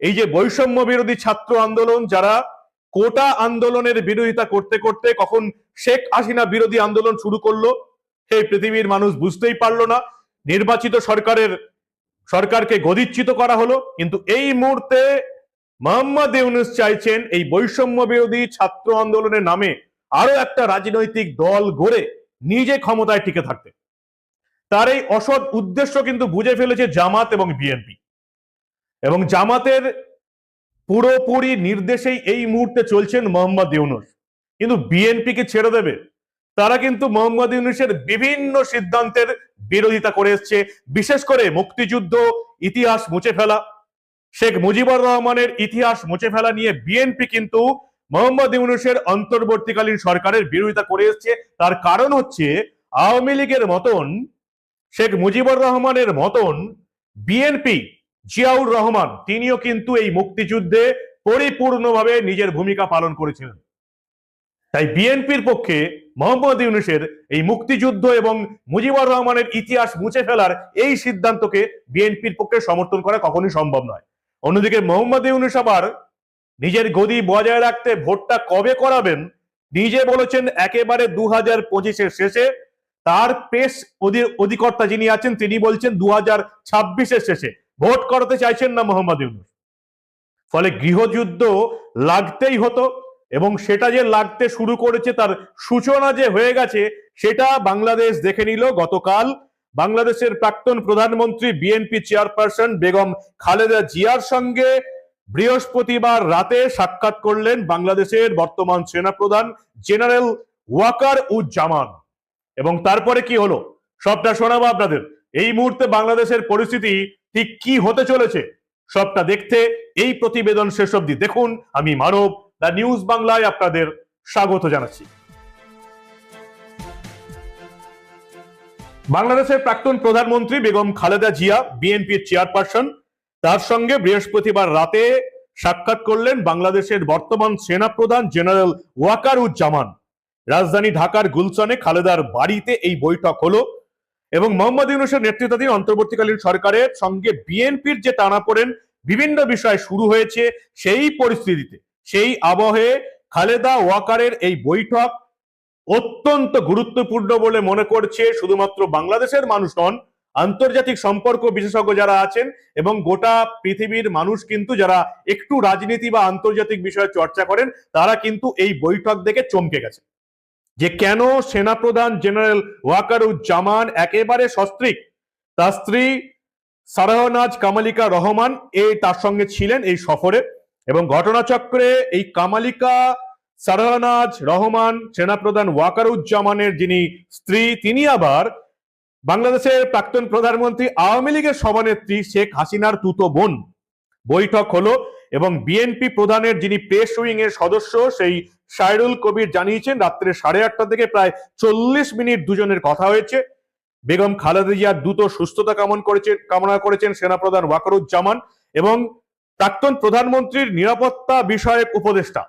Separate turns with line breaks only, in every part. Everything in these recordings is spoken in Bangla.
এই যে বৈষম্য বিরোধী ছাত্র আন্দোলন, যারা কোটা আন্দোলনের বিরোধিতা করতে করতে কখন শেখ হাসিনা বিরোধী আন্দোলন শুরু করল সেই পৃথিবীর মানুষ বুঝতেই পারল না। নির্বাচিত সরকারের, সরকারকে গদিচ্যুত করা হলো, কিন্তু এই মুহূর্তে মোহাম্মদ ইউনুস চাইছেন এই বৈষম্য বিরোধী ছাত্র আন্দোলনের নামে আরও একটা রাজনৈতিক দল গড়ে নিজে ক্ষমতায় টিকে থাকতে। তার এই অসৎ উদ্দেশ্য কিন্তু বুঝে ফেলেছে জামাত এবং বিএনপি। এবং জামাতের পুরোপুরি নির্দেশেই এই মুহূর্তে চলছেন মোহাম্মদ ইউনুস। কিন্তু বিএনপিকে ছেড়ে দেবে? তারা কিন্তু মোহাম্মদ ইউনুসের বিভিন্ন সিদ্ধান্তের বিরোধিতা করে এসছে। বিশেষ করে মুক্তিযুদ্ধ, ইতিহাস মুছে ফেলা, শেখ মুজিবুর রহমানের ইতিহাস মুছে ফেলা নিয়ে বিএনপি কিন্তু মোহাম্মদ ইউনুসের অন্তর্বর্তীকালীন সরকারের বিরোধিতা করে এসছে। তার কারণ হচ্ছে আওয়ামী লীগের মতন, শেখ মুজিবুর রহমানের মতন বিএনপি জিয়াউর রহমান, তিনিও কিন্তু এই মুক্তিযুদ্ধে পরিপূর্ণভাবে নিজের ভূমিকা পালন করেছিলেন। তাই বিএনপির পক্ষে মোহাম্মদ ইউনুসের এই মুক্তিযুদ্ধ এবং মুজিবুর রহমানের ইতিহাস মুছে ফেলার এই সিদ্ধান্তকে বিএনপির পক্ষে সমর্থন করা কখনোই সম্ভব নয়। অন্যদিকে মোহাম্মদ ইউনুস আবার নিজের গদি বজায় রাখতে ভোটটা কবে করাবেন, নিজে বলেছেন একেবারে দু হাজার পঁচিশের শেষে। তার পেশ অধি- অধিকর্তা যিনি আছেন, তিনি বলছেন দু হাজার ছাব্বিশের শেষে। ভোট করাতে চাইছেন না মোহাম্মদ ইউনুস। ফলে গৃহযুদ্ধ লাগতেই হতো এবং সেটা যে লাগতে শুরু করেছে তার সূচনা যে হয়ে গেছে, সেটা বাংলাদেশ দেখে নিল গতকাল। বাংলাদেশের প্রাক্তন প্রধানমন্ত্রী, বিএনপি চেয়ারপারসন বেগম খালেদা জিয়ার সঙ্গে বৃহস্পতিবার রাতে সাক্ষাৎ করলেন বাংলাদেশের বর্তমান সেনাপ্রধান জেনারেল ওয়াকার উজ্জামান এবং তারপরে কি হলো? সবটা শোনাবো আপনাদের। এই মুহূর্তে বাংলাদেশের পরিস্থিতি ঠিক কি হতে চলেছে? সবটা দেখতে এই প্রতিবেদন শেষ অব্দি দেখুন। আমি মানব, দ্য নিউজ বাংলায় আপনাদের স্বাগত জানাচ্ছি। বাংলাদেশের প্রাক্তন প্রধানমন্ত্রী বেগম খালেদা জিয়া, বিএনপির চেয়ারপারসন, তার সঙ্গে বৃহস্পতিবার রাতে সাক্ষাৎ করলেন বাংলাদেশের বর্তমান সেনাপ্রধান জেনারেল ওয়াকারুজ্জামান। রাজধানী ঢাকার গুলশনে খালেদার বাড়িতে এই বৈঠক হলো। এবং মোহাম্মদ ইউনুসের নেতৃত্বাধীন অন্তর্বর্তীকালীন সরকারের সঙ্গে বিএনপির যে টানাপোড়েন বিভিন্ন বিষয় শুরু হয়েছে সেই পরিস্থিতিতে। সেই আবহে খালেদা ওয়াকারের এই বৈঠক অত্যন্ত গুরুত্বপূর্ণ বলে মনে করছে শুধুমাত্র বাংলাদেশের মানুষ নন, আন্তর্জাতিক সম্পর্ক বিশেষজ্ঞ যারা আছেন এবং গোটা পৃথিবীর মানুষ কিন্তু যারা একটু রাজনীতি বা আন্তর্জাতিক বিষয়ে চর্চা করেন, তারা কিন্তু এই বৈঠক দেখে চমকে গেছে। যে কেন সেনাপ্রধান জেনারেল ওয়াকারুজ্জামান একেবারে সস্ত্রীক? তার স্ত্রী সারাহনাজ কামালিকা রহমান এই তার সঙ্গে ছিলেন এই সফরে এবং ঘটনাচক্রে এই কামালিকা সারাহনাজ রহমান, সেনাপ্রধান ওয়াকারুজ্জামানের যিনি স্ত্রী, তিনি আবার বাংলাদেশের প্রাক্তন প্রধানমন্ত্রী আওয়ামী লীগের সভানেত্রী শেখ হাসিনার তুতো বোন। বৈঠক হলো এবং বিএনপি প্রধানের যিনি প্রেস উইং এর সদস্য, সেই সাইরুল কবির জানিয়েছেন, রাত্রে সাড়ে আটটা থেকে প্রায় চল্লিশ মিনিট দুজনের কথা হয়েছে। বেগম খালেদা জিয়ার দ্রুত সুস্থতা কামন করেছেন কামনা করেছেন সেনাপ্রধান ওয়াকারুজ্জামান এবং প্রাক্তন প্রধানমন্ত্রীর নিরাপত্তা বিষয়ক উপদেষ্টা।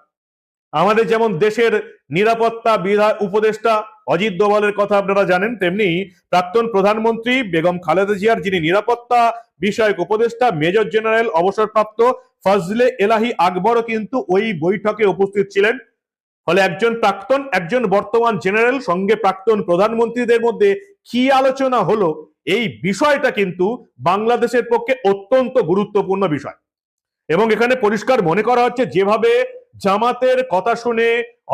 আমাদের যেমন দেশের নিরাপত্তা বিধা উপদেষ্টা অজিত দোভালের কথা আপনারা জানেন, তেমনি প্রাক্তন প্রধানমন্ত্রী বেগম খালেদা জিয়ার যিনি নিরাপত্তা বিষয়ক উপদেষ্টা, মেজর জেনারেল অবসরপ্রাপ্ত ফজলে এলাহি আকবরও কিন্তু ওই বৈঠকে উপস্থিত ছিলেন। ফলে একজন প্রাক্তন, একজন বর্তমান জেনারেল, সঙ্গে প্রাক্তন প্রধানমন্ত্রীদের মধ্যে কি আলোচনা হলো, এই বিষয়টা কিন্তু বাংলাদেশের পক্ষে অত্যন্ত গুরুত্বপূর্ণ বিষয়। এবং এখানে পরিষ্কার মনে করা হচ্ছে, যেভাবে জামাতের কথা শুনে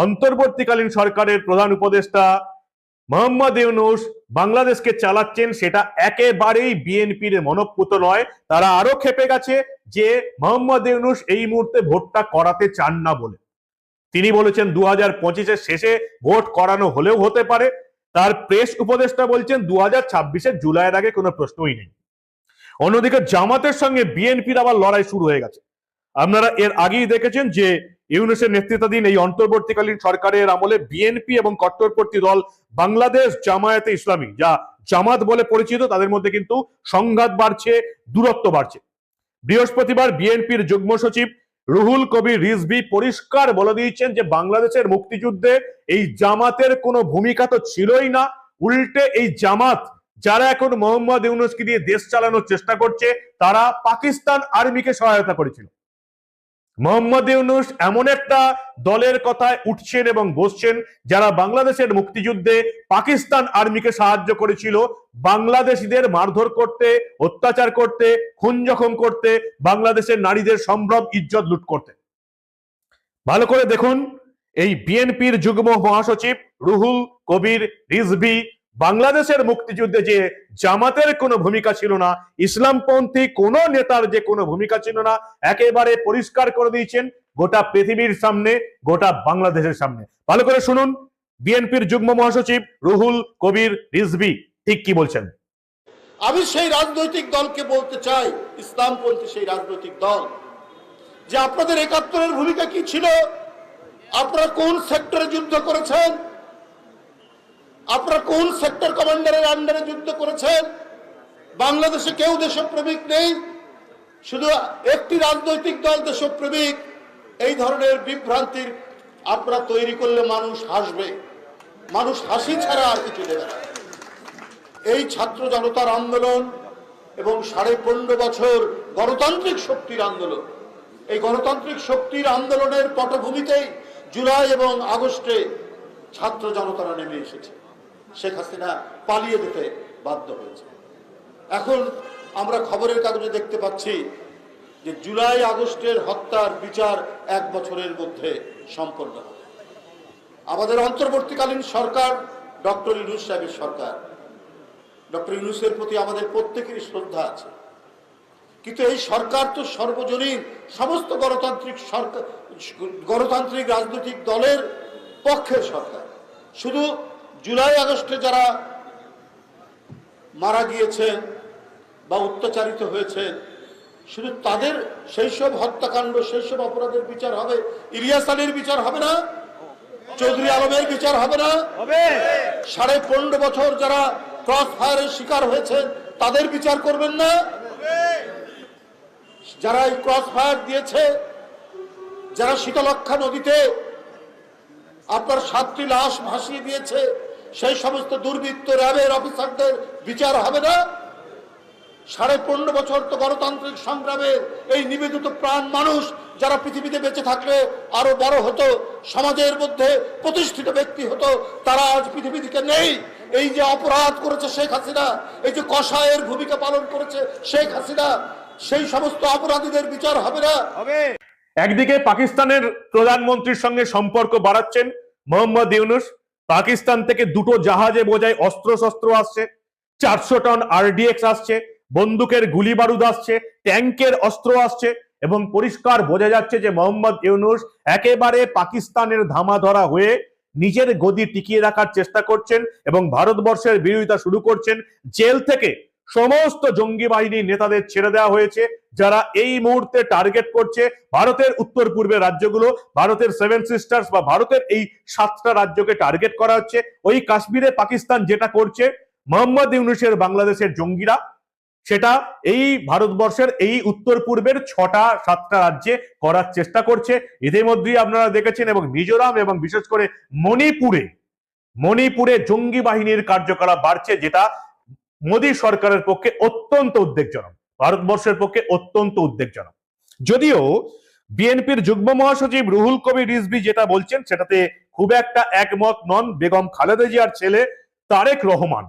অন্তর্বর্তীকালীন সরকারের প্রধান উপদেষ্টা মোহাম্মদ ইউনুস বাংলাদেশকে চালাচ্ছেন সেটা একেবারেই বিএনপির মনপুত নয়। তারা আরও খেপে গেছে যে মোহাম্মদ ইউনুস এই মুহূর্তে ভোটটা করাতে চান না বলে। তিনি বলেছেন দু হাজার পঁচিশের শেষে ভোট করানো হলেও হতে পারে। তার প্রেস উপদেষ্টা বলছেন দু হাজার ছাব্বিশের জুলাইয়ের আগে কোনো প্রশ্নই নেই। অন্যদিকে জামাতের সঙ্গে বিএনপির আবার লড়াই শুরু হয়ে গেছে। আপনারা এর আগেই দেখেছেন যে ইউনুসের নেতৃত্বাধীন এই অন্তর্বর্তীকালীন সরকারের আমলে বিএনপি এবং কট্টরপন্থী দল বাংলাদেশ জামায়াতে ইসলামী, যা জামাত বলে পরিচিত, তাদের মধ্যে কিন্তু সংঘাত বাড়ছে, দূরত্ব বাড়ছে। বৃহস্পতিবার বিএনপির যুগ্ম সচিব রুহুল কবির রিজভি পরিষ্কার বলে দিয়েছেন যে, বাংলাদেশের মুক্তিযুদ্ধে এই জামাতের কোনো ভূমিকা তো ছিলই না। উল্টে এই জামাত, যারা এখন মোহাম্মদ ইউনুসকে দিয়ে দেশ চালানোর চেষ্টা করছে, তারা পাকিস্তান আর্মিকে সহায়তা করেছিল। মোহাম্মদ ইউনুস এমন একটা দলের কথায় উঠছেন এবং বসছেন যারা বাংলাদেশের মুক্তিযুদ্ধে পাকিস্তান আর্মিকে সাহায্য করেছিল। বাংলাদেশিদের মারধর করতে, অত্যাচার করতে, খুন জখম করতে, বাংলাদেশের নারীদের সম্ভ্রম, ইজ্জত লুট করতে। ভালো করে দেখুন, এই বিএনপির যুগ্ম মহাসচিব রুহুল কবির রিজভি বাংলাদেশের মুক্তিযুদ্ধে যে জামাতের কোনো ভূমিকা ছিল না, ইসলামপন্থী কোন নেতার যে কোনো ভূমিকা ছিল না, একেবারে পরিষ্কার করে দিয়েছেন গোটা পৃথিবীর সামনে, গোটা বাংলাদেশের সামনে। ভালো করে শুনুন, বিএনপির যুগ্ম মহাসচিব রুহুল কবির রিজবি ঠিক কি বলছেন?
আমি সেই রাজনৈতিক দলকে বলতে চাই, ইসলামপন্থী সেই রাজনৈতিক দল। যে আপনাদের একাত্তরের ভূমিকা কি ছিল? আপনারা কোন সেক্টরে যুদ্ধ করেছেন? আপনারা কোন সেক্টর কমান্ডারের আন্ডারে যুদ্ধ করেছেন? বাংলাদেশে কেউ দেশপ্রেমিক নেই। শুধু একটি রাজনৈতিক দল দেশপ্রেমিক। এই ধরনের বিভ্রান্তির আপনারা তৈরি করলে মানুষ হাসবে। মানুষ হাসি ছাড়া আর কিছু দেবে এই ছাত্র জনতার আন্দোলন এবং সাড়ে পনেরো বছর গণতান্ত্রিক শক্তির আন্দোলন। এই গণতান্ত্রিক শক্তির আন্দোলনের পটভূমিতেই জুলাই এবং আগস্টে ছাত্র জনতারা নেমে এসেছে। শেখ হাসিনা পালিয়ে যেতে বাধ্য হয়েছে। এখন আমরা খবরের কাগজে দেখতে পাচ্ছি যে জুলাই আগস্টের হত্যার বিচার এক বছরের মধ্যে সম্পন্ন হবে। আমাদের অন্তর্বর্তীকালীন সরকার ডক্টর ইনুস সাহেবের সরকার। ডক্টর ইউনুসের প্রতি আমাদের প্রত্যেকেরই শ্রদ্ধা আছে। কিন্তু এই সরকার তো সর্বজনীন সমস্ত গণতান্ত্রিক সরকার, গণতান্ত্রিক রাজনৈতিক দলের পক্ষের সরকার। শুধু জুলাই আগস্টে যারা মারা গিয়েছেন বা অত্যাচারিত হয়েছেন শুধু তাদের সেই সব হত্যাকাণ্ড সেই সব অপরাধের বিচার হবে? ইলিয়াস আলীর বিচার হবে না? চৌধুরী আলমের বিচার হবে না? সাড়ে পনেরো বছর যারা ক্রস ফায়ারের শিকার হয়েছেন তাদের বিচার করবেন না? যারা এই ক্রস ফায়ার দিয়েছে যারা শীতলক্ষা নদীতে আপনার সাতটি লাশ ভাসিয়ে দিয়েছে সেই সমস্ত দুর্বৃত্ত র্যাবের অফিসারদের বিচার হবে না। সাড়ে পনেরো বছর তো গণতান্ত্রিক সংগ্রামের এই নিবেদিত প্রাণ মানুষ যারা পৃথিবীতে বেঁচে থাকলে আরও বড় হতো, সমাজের মধ্যে প্রতিষ্ঠিত ব্যক্তি হতো, তারা আজ পৃথিবী থেকে নেই। এই যে অপরাধ করেছে শেখ হাসিনা, এই যে কষায়ের ভূমিকা পালন করেছে শেখ হাসিনা, সেই সমস্ত অপরাধীদের বিচার হবে না। হবে।
একদিকে পাকিস্তানের প্রধানমন্ত্রীর সঙ্গে সম্পর্ক বাড়াচ্ছেন মোহাম্মদ ইউনুস পাকিস্তান থেকে দুটো জাহাজে বোঝায় অস্ত্র শস্ত্র আসছে, চারশো টন আরডিএক্স আসছে, বন্দুকের গুলি বারুদ আসছে ট্যাঙ্কের অস্ত্র আসছে এবং পরিষ্কার বোঝা যাচ্ছে যে মোহাম্মদ ইউনুস একেবারে পাকিস্তানের ধামা ধরা হয়ে নিজের গদি টিকিয়ে রাখার চেষ্টা করছেন এবং ভারতবর্ষের বিরোধিতা শুরু করছেন জেল থেকে। সমস্ত জঙ্গি বাহিনীর নেতাদের ছেড়ে দেওয়া হয়েছে, যারা এই মুহূর্তে টার্গেট করছে ভারতের উত্তর পূর্বের রাজ্যগুলো, ভারতের সেভেন সিস্টার্স বা ভারতের এই সাতটা রাজ্যকে টার্গেট করা হচ্ছে। ওই কাশ্মীরে পাকিস্তান যেটা করছে, মোহাম্মদ ইউনুসের বাংলাদেশের জঙ্গিরা, সেটা এই ভারতবর্ষের এই উত্তর পূর্বের ছটা, সাতটা রাজ্যে করার চেষ্টা করছে। ইতিমধ্যেই আপনারা দেখেছেন এবং মিজোরাম এবং বিশেষ করে মণিপুরে মণিপুরে জঙ্গি বাহিনীর কার্যকলাপ বাড়ছে, যেটা মোদী সরকারের পক্ষে অত্যন্ত উদ্বেগজনক, ভারতবর্ষের পক্ষে অত্যন্ত উদ্বেগজনক। যদিও বিএনপির যুগ্ম মহাসচিব রুহুল কবির রিজভি যেটা বলছেন, সেটাতে খুব একটা একমত নন বেগম খালেদা জিয়ার ছেলে তারেক রহমান।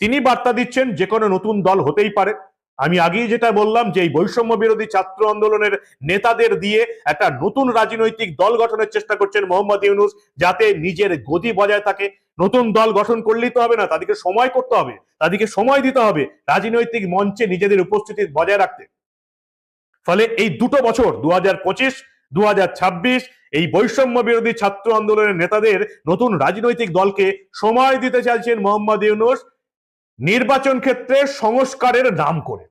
তিনি বার্তা দিচ্ছেন যে কোনো নতুন দল হতেই পারে। আমি আগেই যেটা বললাম যে এই বৈষম্য বিরোধী ছাত্র আন্দোলনের নেতাদের দিয়ে একটা নতুন রাজনৈতিক দল গঠনের চেষ্টা করছেন মোহাম্মদ ইউনুস, যাতে নিজের গদি বজায় থাকে। নতুন দল গঠন করলেই তো হবে না, তাদেরকে সময় করতে হবে, তাদেরকে সময় দিতে হবে রাজনৈতিক মঞ্চে নিজেদের উপস্থিতি বজায় রাখতে। ফলে এই দুটো বছর দু হাজার পঁচিশ দু এই বৈষম্য বিরোধী ছাত্র আন্দোলনের নেতাদের নতুন রাজনৈতিক দলকে সময় দিতে চাইছেন মোহাম্মদ ইউনুস, নির্বাচন ক্ষেত্রে সংস্কারের নাম করে।